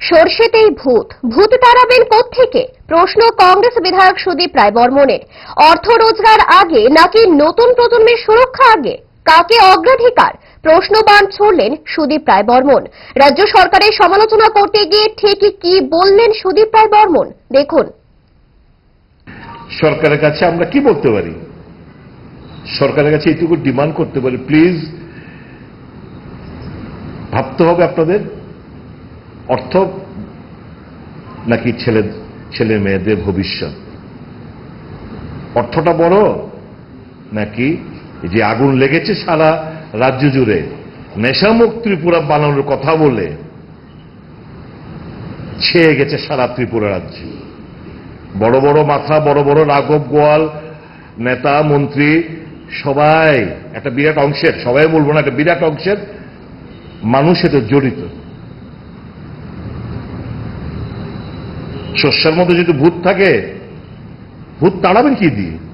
সর্ষেতেই ভূত। ভূত তাড়াবেন থেকে প্রশ্ন কংগ্রেস বিধায়ক সুদীপ রায় বর্মনের। অর্থ রোজগার আগে নাকি নতুন প্রজন্মের সুরক্ষা আগে? কাকে অগ্রাধিকার? প্রশ্নবাণ ছড়লেন সুদীপ রায় বর্মন। রাজ্য সরকারের সমালোচনা করতে গিয়ে ঠিকই কি বললেন সুদীপ রায় বর্মন? দেখুন। সরকারের কাছে আমরা কি বলতে পারি? সরকারের কাছে এইটুকু ডিমান্ড করতে পারি। প্লিজ, ভাবতে হবে আপনাদের। অর্থ নাকি ছেলে ছেলে মেয়েদের ভবিষ্যৎ? অর্থটা বড় নাকি যে আগুন লেগেছে সারা রাজ্য জুড়ে নেশামুখ ত্রিপুরা বানানোর কথা বলে ছেয়ে গেছে সারা ত্রিপুরা রাজ্য। বড় বড় মাথা, বড় বড় রাঘব গোয়াল, নেতা, মন্ত্রী, সবাই, একটা বিরাট অংশের, সবাই বলব না, একটা বিরাট অংশের মানুষ এতে জড়িত। শস্যের মধ্যে যদি ভূত থাকে ভূত তাড়াবেন কি দিয়ে?